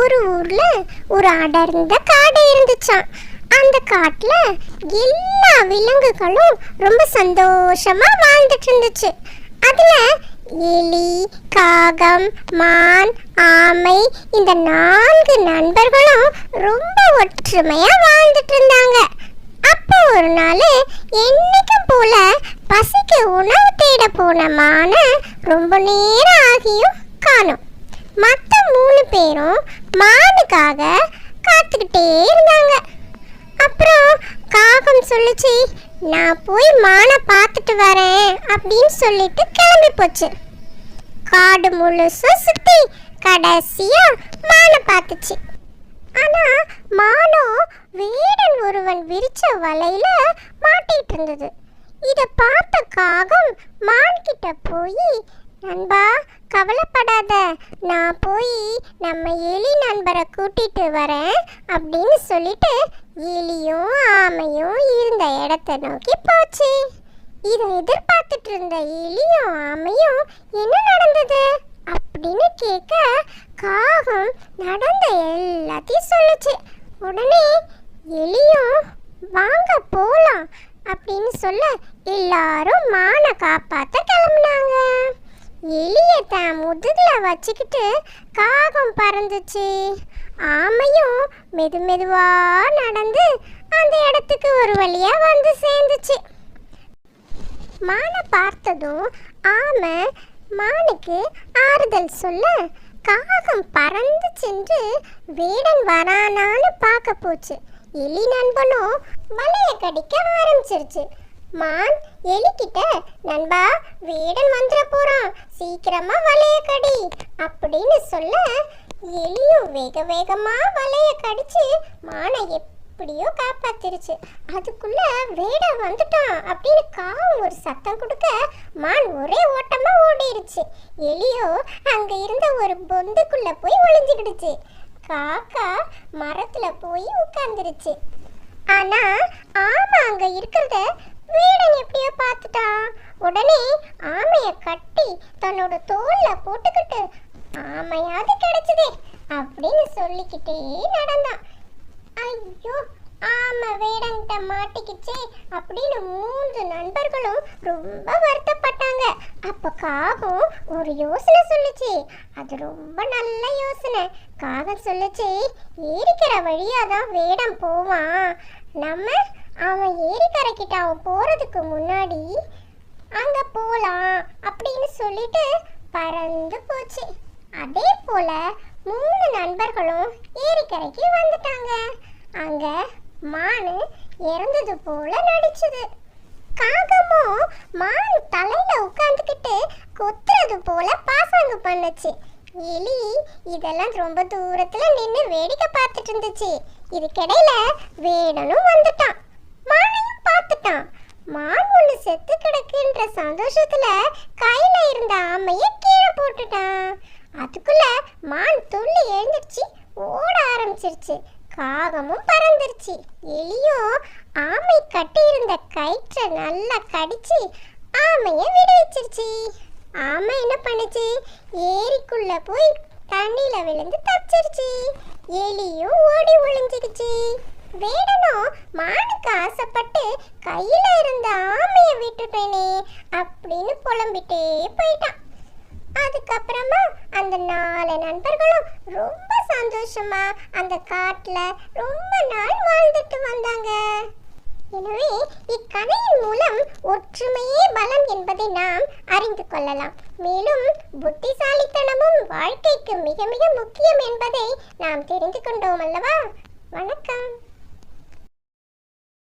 ஒரு அடர்ந்த காடு இருந்துச்சாம். அந்த காட்டுல எல்லா விலங்குகளும் ரொம்ப சந்தோஷமா வாழ்ந்துட்டு இருந்துச்சு அதுல எலி காகம் மான் ஆமை இந்த நான்கு நண்பர்களும் ரொம்ப ஒற்றுமையா வாழ்ந்துட்டு இருந்தாங்க அப்போ ஒரு நாள் என்னைக்கும் போல பசிக்கு உணவு தேட போன மான ரொம்ப நேரம் ஆகியும் காணும். மற்ற மூணு பேரும் மானுக்காக காத்துக்கிட்டே இருந்தாங்க. அப்புறம் காகம் சொல்லுச்சு நான் போய் மானை பார்த்துட்டு வரேன் அப்படின்னு சொல்லிட்டு கிளம்பி போச்சு. காடு முழுசும் சுத்தி கடைசியா மானை பார்த்துச்சு. ஆனா மானோ வேடன் ஒருவன் விரிச்ச வலையில மாட்டிட்டு இருந்தது. இதை பார்த்த காகம் மான்கிட்ட போய் நண்பா கவலைப்படாத. நான் போய் நம்ம எலி நண்பரை கூட்டிட்டு வரேன் அப்படின்னு சொல்லிட்டு எலியும் ஆமையும் இருந்த இடத்த நோக்கி போச்சு. இதை எதிர்பார்த்துட்டு இருந்த எலியும் ஆமையும் என்ன நடந்தது அப்படின்னு கேட்க காகம் நடந்த எல்லாத்தையும் சொல்லுச்சு. உடனே எலியும் வாங்க போலாம் அப்படின்னு சொல்ல எல்லாரும் மானை காப்பாற்ற கிளம்புனாங்க. எலிய தான் முதுகுல வச்சுக்கிட்டு காகம் பறந்துச்சு. ஆமையும் மெது மெதுவா நடந்து அந்த இடத்துக்கு ஒரு வழியா வந்து சேர்ந்துச்சு. மானை பார்த்ததும் ஆமை மானுக்கு ஆறுதல் சொல்ல காகம் பறந்து சென்று வேடன் வரானான்னு பார்க்க போச்சு. எலி நண்பனும் வலைய கடிக்க ஆரம்பிச்சிருச்சு. மான் எலிக்கிட்ட நண்பா வேடன் வந்துட போறான். சீக்கிரமா வலைய கடி. அப்படின்னு சொல்ல எலியும் வேக வேகமா வலைய கடிச்சு மானை எப்படியோ காப்பாத்திருச்சு. அதுக்குள்ள வேடன் வந்துட்டான் அப்படின்னு காவும் ஒரு சத்தம் கொடுக்க மான் ஒரே ஓட்டமா ஓடிடுச்சு எலியோ அங்க இருந்த ஒரு பொந்துக்குள்ள போய் ஒளிஞ்சுக்கிடுச்சு காக்கா மரத்துல போய் உட்கார்ந்துருச்சு. ஆனா ஆமா அங்க இருக்கிறத வேடன் எப்படியோ பார்த்துட்டான். உடனே ஆமைய கட்டி தன்னோட தோல்ல போட்டுக்கிட்டு ஆமையாவது கிடைச்சதே அப்படின்னு சொல்லிக்கிட்டே நடந்தான். ஐயோ ஆமா வேடங்கிட்ட மாட்டிக்கிச்சே அப்படின்னு மூன்று நண்பர்களும் ரொம்ப வருத்தப்பட்டாங்க. அப்ப காகம் ஒரு யோசனை சொல்லுச்சு. அது ரொம்ப நல்ல யோசனை. காகம் சொல்லுச்சு ஏரிக்கிற வழியாக தான் வேடம் போவான். நம்ம அவன் ஏரிக்கரைக்கிட்ட அவன் போறதுக்கு முன்னாடி அங்க போலாம் அப்படின்னு சொல்லிட்டு பறந்து போச்சு. அதே போல மூணு நண்பர்களும் ஏரிக்கரைக்கு வந்துட்டாங்க. அங்க மானு இறந்தது போல நடிச்சது. காகமும் மான் தலையில உட்காந்துக்கிட்டு கொத்துறது போல பாசாங்கு பண்ணுச்சு. எலி இதெல்லாம் ரொம்ப தூரத்துல நின்று வேடிக்கை பார்த்துட்டு இருந்துச்சு. இதுக்கிடையில வேடனும் வந்துட்டான். மானையும் பார்த்துட்டான். மான் ஒன்று செத்து கிடக்குன்ற சந்தோஷத்துல கையில இருந்த ஆமைய கீழே போட்டுட்டான். அதுக்குள்ள மான் துள்ளி எழுந்துருச்சு ஓட ஆரம்பிச்சிருச்சு. காகமும் பறந்துருச்சு. எலியும் ஆமை கட்டியிருந்த கயிற்றை நல்லா கடிச்சு ஆமைய விடுவிச்சிருச்சு. ஆமை என்ன பண்ணுச்சு? ஏரிக்குள்ள போய் தண்ணியில விழுந்து தப்பிச்சிருச்சு. எலியும் ஓடி ஒளிஞ்சுக்கிச்சு வேடனும் மானுக்கு ஆசைப்பட்டு கையில இருந்த ஆமையை விட்டுட்டேனே அப்படின்னு புலம்பிட்டே போயிட்டான். அதுக்கப்புறமா அந்த நாலு நண்பர்களும் ரொம்ப சந்தோஷமா அந்த காட்டுல ரொம்ப நாள் வாழ்ந்துட்டு வந்தாங்க. எனவே இக்கதையின் மூலம் ஒற்றுமையே பலம் என்பதை நாம் அறிந்து கொள்ளலாம். மேலும் புத்திசாலித்தனமும் வாழ்க்கைக்கு மிக மிக முக்கியம் என்பதை நாம் தெரிந்து கொண்டோம் அல்லவா? வணக்கம்.